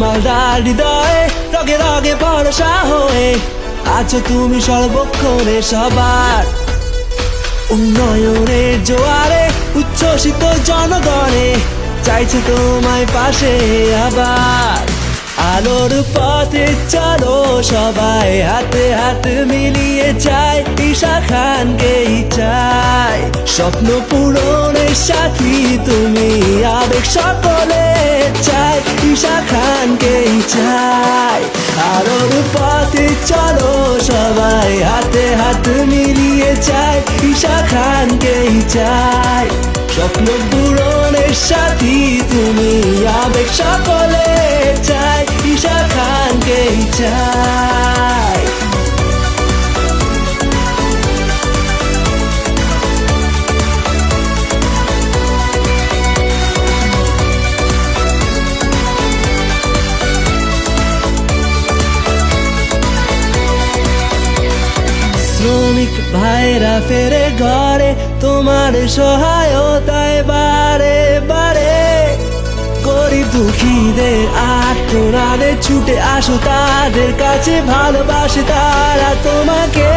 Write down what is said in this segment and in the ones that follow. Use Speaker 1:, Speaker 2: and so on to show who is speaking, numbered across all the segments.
Speaker 1: মালদার হৃদয়ে, রগে রগে ভরসা হয়ে আছো তুমি সর্বক্ষণে সবার। উন্নয়নের জোয়ারে, উচ্ছ্বসিত জনগণে চাইছে তোমায় পাশে আবার। আলোর পথে চলো সবাই, হাতে হাত মিলিয়ে চাই ঈশা খানকেই চাই স্বপ্ন পূরণের সাথী তুমি, আবেগ সকলে চাই ঈশা খানকেই চাই আলোর পথে চলো সবাই, হাতে হাত মিলিয়ে চাই ঈশা খানকেই চাই স্বপ্ন পূরণের সাথী তুমি, আবেগ সকলে চাই ঈশা খানকেই চাই ভাইরা ফেরে ঘরে, তোমার সহায়তায় বারে বারে। গরিব দুঃখীদের আত্মরানে ছুটে আসো, তাদের কাছে ভালোবাসে তারা তোমাকে।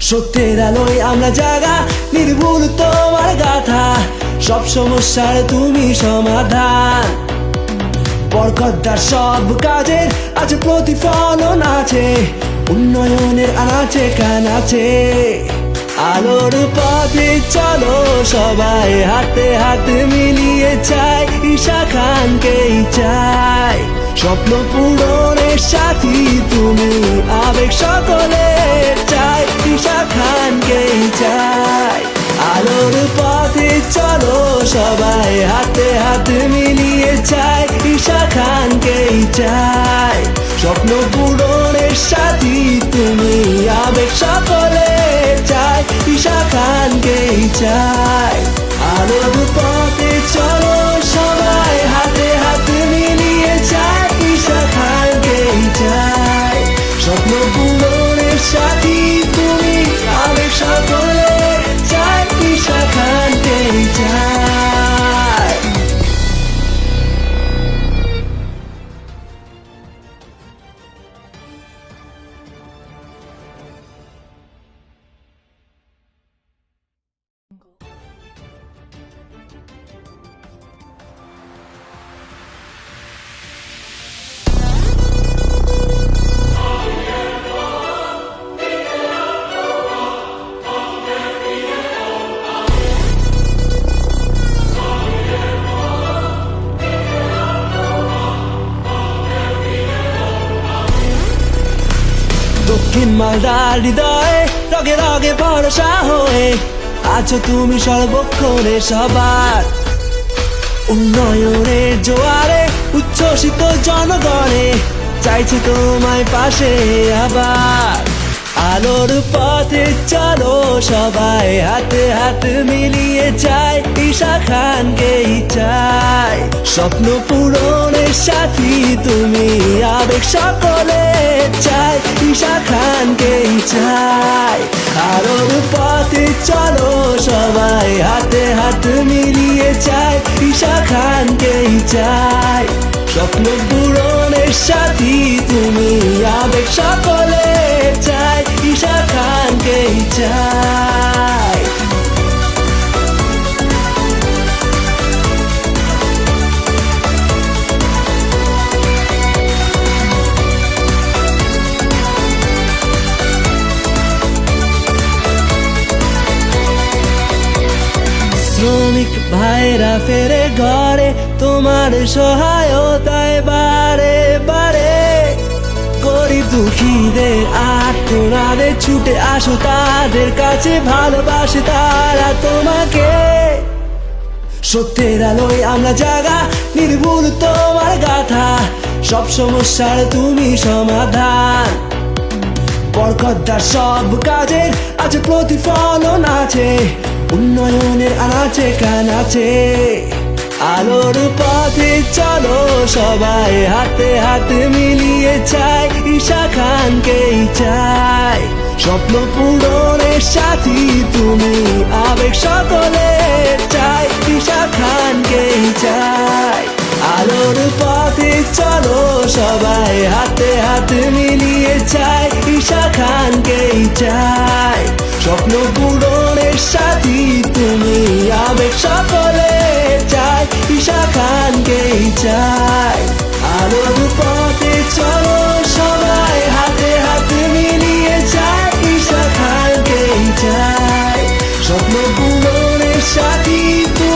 Speaker 1: সত্যের আলোয় আমরা জাগা, নির্ভুল তোমার গাথা। সব সমস্যার তুমি সমাধান। বরকতদার সব কাজের আছে প্রতিফলন আছে। উন্নয়নের আছে, কান আছে। আলোর পথে চলো, সবাই হাতে হাত মিলিয়ে চাই, ঈশা খানকেই চাই। স্বপ্ন পূরণের সাথী তুমি, আবেগ সকলে চাই, ঈশা খানকেই চাই। আলোর পথে চলো, সবাই হাতে হাত মিলিয়ে চাই। খানকেই দক্ষিণ মালদার হৃদয় রগে রগে ভরসা হয়ে আছো তুমি সর্বক্ষণে সবার। উন্নয়নের জোয়ারে উচ্ছ্বসিত জনগণে, চাইছে তোমায় পাশে আবার। আলোর পথে চলো, সবাই হাতে হাত মিলিয়ে চাই ঈশা খানকেই চাই। স্বপ্ন পূরণের সাথী তুমি আবেগ সকলে চাই, ঈশা খানকেই চাই। আলোর পথে চলো, সবাই হাতে হাত মিলিয়ে চাই ঈশা খানকেই চাই। স্বপ্ন পূরণের সাথী তুমি আবেগ সকলে শ্রমিক ভাইরা ফেরে ঘরে, তোমার সহায়তায় বারে বারে। গরিব দুঃখীদের আত্মরানে ছুটে আসো, তাদের কাছে ভালোবাসে তারা তোমাকে। সত্যের আলোয় আমরা জাগা, নির্ভুল তোমার গাথা। সব সমস্যার তুমি সমাধান। বরকতদার সব কাজের আছে প্রতিফলন আছে। উন্নয়নের আনাচে কানাচে আলোর পথে চলো, সবাই হাতে হাতে মিলিয়ে চাই, ঈশা খানকেই চাই। স্বপ্ন পূরণের সাথী তুমি, আবেগ সকলে চাই, ঈশা খানকেই চাই। আলোর পথে চলো সবাই হাতে হাত মিলিয়ে চাই, ঈশা খানকেই চাই। স্বপ্ন পূরণের সাথী তুমি আবেগ সকলে চাই, ঈশা খানকেই চাই। আলো পথে চলো সবাই হাতে হাত মিলিয়ে চাই, ঈশা খানকেই চাই। স্বপ্ন পূরণের সাথী তুমি